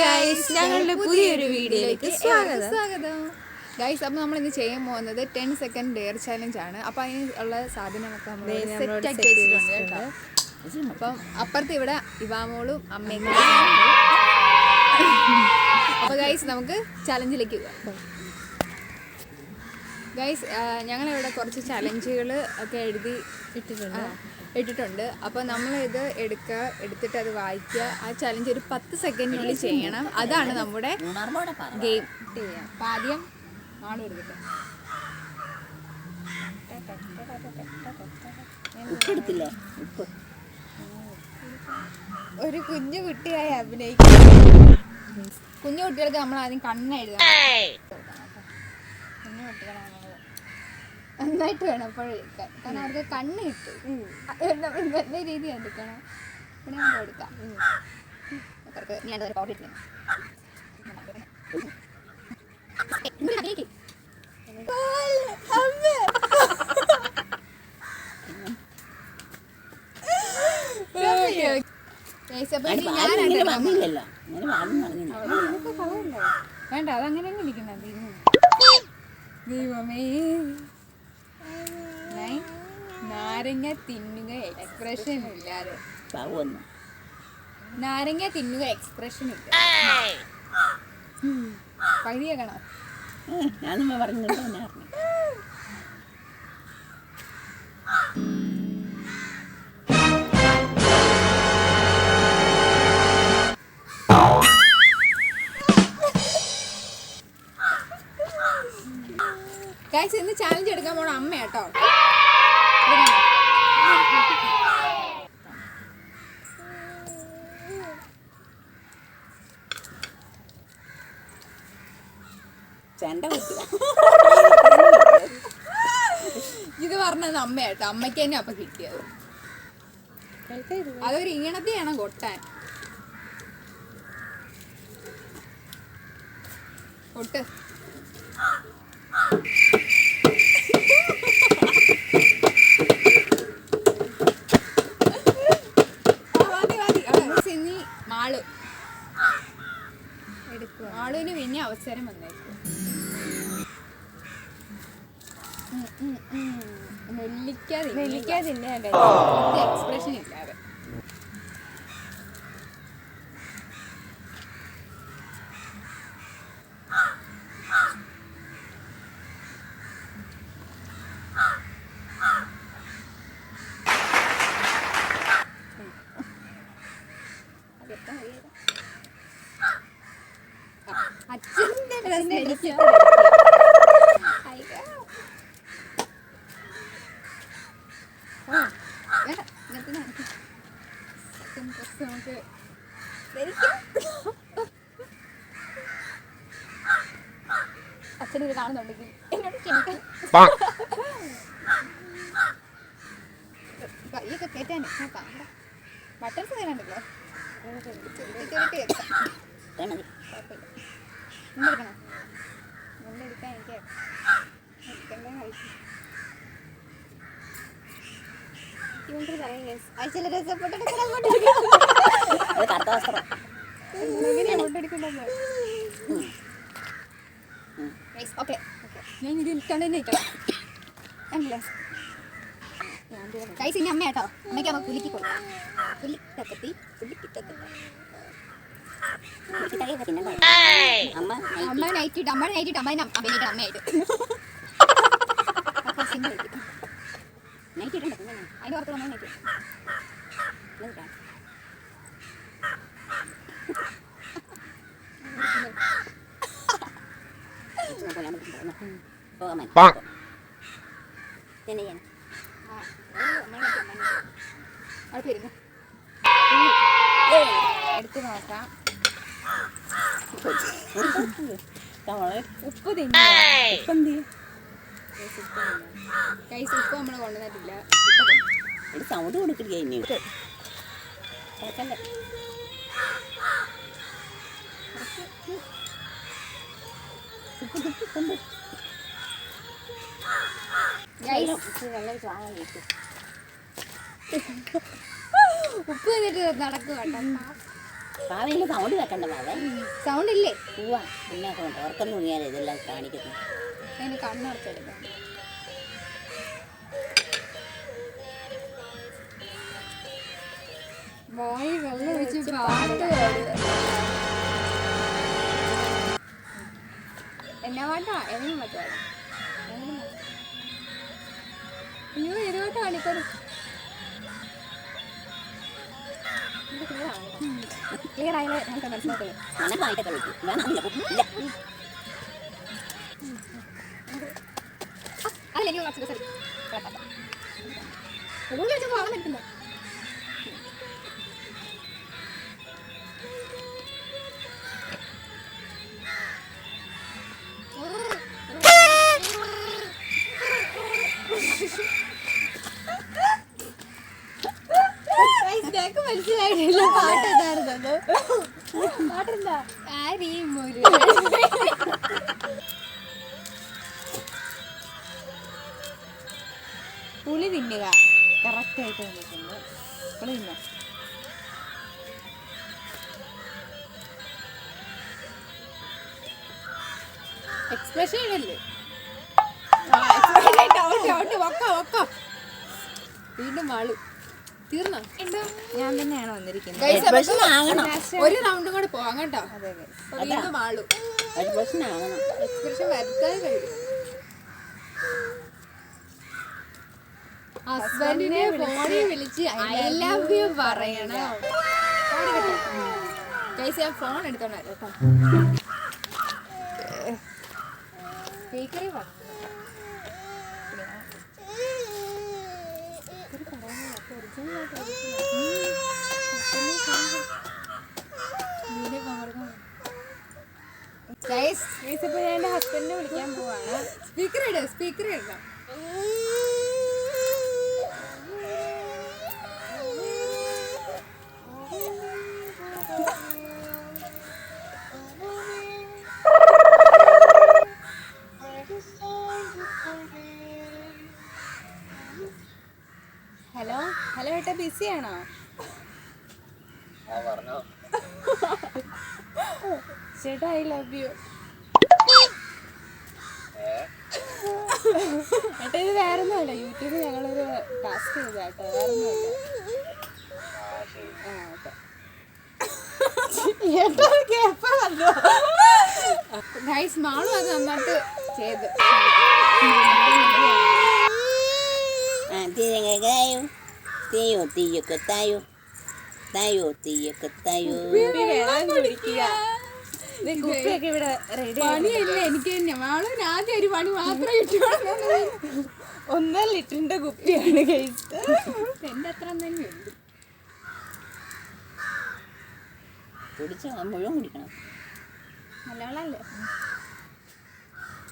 Guys ഞങ്ങളുടെ പുതിയൊരു വീഡിയോയിലേക്ക് സ്വാഗതം. സ്വാഗതം. ഗൈസ് അപ്പോൾ നമ്മൾ ഇന്ന് ചെയ്യാൻ പോകുന്നത് ടെൻ സെക്കൻഡ് ഡെയർ ചാലഞ്ച് ആണ്. അപ്പോൾ അതിന് ഉള്ള സാധനങ്ങളൊക്കെ നമ്മൾ ദേ സെറ്റ് ആക്കി set ചെയ്ത് വെച്ചിട്ടുണ്ട് കേട്ടോ. അപ്പം അപ്പുറത്ത് ഇവിടെ ഇവാമോളും അമ്മയും അപ്പോൾ ഗൈസ് നമുക്ക് ചാലഞ്ചിലേക്ക് പോകാം ഗൈസ് ഞങ്ങളിവിടെ കുറച്ച് ചലഞ്ചുകൾ ഒക്കെ എഴുതി ഇട്ടിട്ടുണ്ട്. ഇട്ടിട്ടുണ്ട്. അപ്പോൾ നമ്മൾ ഇത് എടുക്കുക എടുത്തിട്ട് അത് വായിക്കുക ആ ചലഞ്ച് ഒരു പത്ത് സെക്കൻഡിനുള്ളിൽ ചെയ്യണം. അതാണ് നമ്മുടെ ഗെയിം അപ്പം ആദ്യം ഉപ്പെടുത്തില്ലേ. ഉപ്പ്. ഒരു കുഞ്ഞു കുട്ടിയായി അഭിനയിക്കും കുഞ്ഞു കുട്ടികൾക്ക് നമ്മൾ ആദ്യം കണ്ണെഴുതാം കുഞ്ഞു കുട്ടികളാണ്. നന്നായിട്ട് വേണം അപ്പോൾ കാരണം അവർക്ക് കണ്ണ് കിട്ടും. നമ്മൾ നല്ല രീതി എടുക്കണം പിന്നെ നമുക്ക് എടുക്കാം. അവർക്ക് ഞാൻ അതൊരു പൗഡർ വേണ്ട അതങ്ങനെ ഇരിക്കണം ദൈവമേ. നാരങ്ങ തിന്നുക എക്സ്പ്രഷൻ ഇല്ലാതെ. നാരങ്ങ തിന്നുക എക്സ്പ്രഷൻ ഇല്ല. പകുതിയാക്കണോ? ഞാനൊന്നും പറഞ്ഞിട്ട് ഞാൻ ഗൈസ് ഇന്ന് ചാലഞ്ച് എടുക്കാൻ പോണ അമ്മ കേട്ടോ. ചെണ്ട ഇത് പറഞ്ഞത് അമ്മ കേട്ടോ. അമ്മയ്ക്ക് തന്നെ അപ്പൊ കിട്ടിയത്. അതൊരു ഈണത്തെയാണ് കൊട്ടാൻ. കൊട്ട്. ആ, മതി, മതി. ആ, മിസ് ഇനി മാളു മാളുവിന് പിന്നെ അവസരം വന്നേക്കും നെല്ലിക്കാതെ നെല്ലിക്കാതില്ല എക്സ്പ്രഷൻ ഇല്ലാതെ അച്ഛനിത് കാണുന്നുണ്ടെങ്കിൽ എന്നോട് ക്ഷമിക്കാൻ കൈയൊക്കെ കയറ്റാൻ ബട്ടൺസ് തരാണ്ടല്ലോ കുഴപ്പമില്ല മുണ്ടെടുക്കാൻ എനിക്ക് എടുക്കണ്ടേ കഴിച്ചു ഇവന്റെ പറയാം guys. അയച്ചുള്ള രസപ്പെട്ട അത് കറുത്ത വസ്ത്രം എങ്ങനെയാണ് കൊണ്ടെടുക്കേണ്ടത് ഓക്കെ ഞാൻ ഇത് ഇട്ടാണ്ട് തന്നെ ഇട്ടോ കൈസ് ഇനി അമ്മ കേട്ടോ അമ്മയ്ക്ക് അമ്മ കുലുക്കി കൊടുക്കാം കുലിക്കത്തി കുലിക്കിത്തത്തി അമ്മ അമ്മ നൈറ്റ് ഇട്ട് അമ്മ നൈറ്റ് ഇട്ട് അമ്മ അമ്മയായിട്ട് അപ്പോൾ സിംഗിൾ ആയിരിക്കും. നൈറ്റ് പിന്നെ അതിന് പുറത്ത് നമ്മൾ നൈറ്റ് പോകാൻ തന്നെ ചെയ്യാൻ വരുന്നു എടുത്ത് നോക്കാം ഉപ്പ് തിന്നു. കൈസ് ഉപ്പ് നമ്മൾ കൊണ്ടുവന്നിട്ടില്ല. ഒരു സൗണ്ട് കൊടുക്കില്ല ഇനി. കിട്ടും ഉപ്പ് തിന്നിട്ട് നടക്കുക കേട്ടോ പാവയിൽ സൗണ്ട് വെക്കണ്ട പാവേ സൗണ്ട് ഇല്ലേ? പോവാ പിന്നെ ഉറക്കം തൂങ്ങിയാലേ ഇതെല്ലാം കാണിക്കുന്നു. അതിന് കണ്ണടച്ചെടുക്കാം വായി വെള്ളം ഒഴിച്ച് പാട്ട് പാടുക. എന്നാ പാട്ടാ? എങ്ങനെ പാട്ടാ അയ്യോ ഏത് ക്ലിയർ ആയാലേ നമുക്ക് മനസ്സിലാക്കുള്ളൂ അങ്ങനെ വായിട്ടൊക്കെ വിളിക്കും വേണമെന്നില്ല ഇല്ല അതിലേക്ക് കുറച്ച് വെച്ച് പോകാൻ പറ്റില്ല മനസ്സിലായിട്ടില്ല പാട്ട് എന്തായിരുന്നു പാട്ടെന്താ പുളി തിന്നുക. കറക്റ്റ് ആയിട്ട് വന്നിട്ടുണ്ട്. പുളി തിന്നോ? എക്സ്പ്രഷൻ ഇടല്ലേ? വീണ്ടും വാളു തീർന്നോ? ഞാൻ തന്നെയാണ് വന്നിരിക്കുന്നത്. ഒരു റൗണ്ടും കൂടെ പോവാം കേട്ടോ. വീണ്ടും എക്സ്പ്രഷൻ വരുത്താൻ കഴിയും. ഹസ്ബൻഡിനെ ഫോണിൽ വിളിച്ച് ഐ ലവ് യു പറയണം. ഗൈസ് ഞാൻ ഫോൺ എടുത്തോണ്ടായിരുന്നു കേട്ടോ. സ്പീക്കറിൽ പറ ഗൈസ് Guys, ഇപ്പൊ ഞാൻ എന്റെ ഹസ്ബൻഡിനെ വിളിക്കാൻ പോവാണ്. സ്പീക്കർ ഇടുക സ്പീക്കർ ഇടണം. ഹലോ ഏട്ടാ ബിസി ആണോ ചേട്ടാ ഐ ലവ് യു ഏട്ടാ ഇത് വേറെ ഒന്നുമല്ല യൂട്യൂബിൽ ഞങ്ങളൊരു ടാസ്ക് ചെയ്താ കേട്ടോ വേറെ ഒന്നുമല്ല ആ ഏട്ടാ മാളും അത് നന്നായിട്ട് ചെയ്ത്. തീയോ തീയൊക്കെ തായോ തായോ തീയൊക്കെ തായോ tayo. പണിയില്ല? എനിക്ക് തന്നെ മാളും ആദ്യം ഒരു പണി മാത്രമേ കിട്ടുള്ളൂ ഒന്നര ലിറ്ററിന്റെ കുപ്പിയാണ് കഴിച്ചത് എന്റെ അത്ര തന്നെ ഉണ്ട് കുടിച്ച മുഴുവൻ കുടിക്കണം. നല്ല വെള്ളമല്ലേ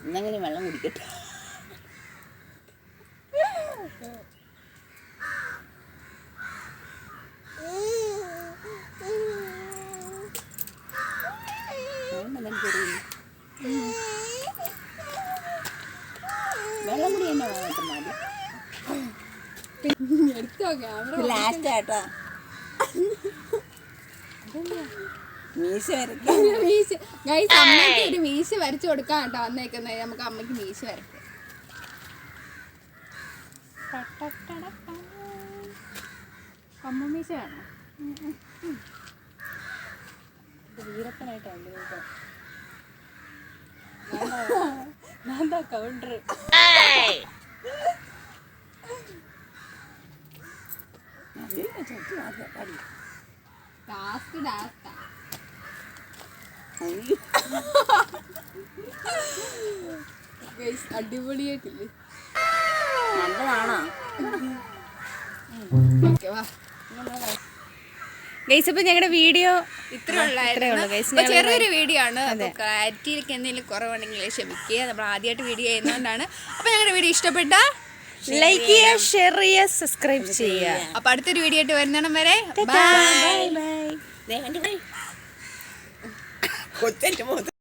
എന്നെങ്കിലും വെള്ളം കുടിക്കട്ടെ അതുകൊണ്ടല്ലേ എനിക്കറിയില്ല. വെള്ളം കുടി തന്നെ വേണം മതി എടുത്തോ ക്യാമറ ലാസ്റ്റ് ആട്ടാ. മീശ മീശ. ഗൈസ് അമ്മയ്ക്ക് ഒരു മീശ വരച്ചു കൊടുക്കാൻ കേട്ടോ വന്നേക്കുന്നത് നമുക്ക് അമ്മയ്ക്ക് മീശ വരക്കാം അമ്മ മീശ വേണോ? വീരപ്പനായിട്ടാണ് കൗണ്ടർ ടാസ്ക് ടാസ്കാ അടിപൊളിയായിട്ടില്ലേ? നല്ലതാണോ? ഓക്കെ വാ. ഗൈസ് ഇപ്പൊ ഞങ്ങളുടെ വീഡിയോ ഇത്ര ഉള്ളായിരുന്നു. ചെറിയൊരു വീഡിയോ ആണ്. ക്ലാരിറ്റിയിലേക്ക് എന്തെങ്കിലും കുറവുണ്ടെങ്കിൽ ക്ഷമിക്കുക. നമ്മൾ ആദ്യമായിട്ട് വീഡിയോ ചെയ്യുന്നതുകൊണ്ടാണ് അപ്പൊ ഞങ്ങളുടെ വീഡിയോ ഇഷ്ടപ്പെട്ട ലൈക്ക് ചെയ്യുക ഷെയർ ചെയ്യുക സബ്സ്ക്രൈബ് ചെയ്യുക. അപ്പൊ അടുത്തൊരു വീഡിയോ ആയിട്ട് വരുന്നണം വരെ ബൈ ബൈ കൊച്ചന്റെ മുഖത്ത്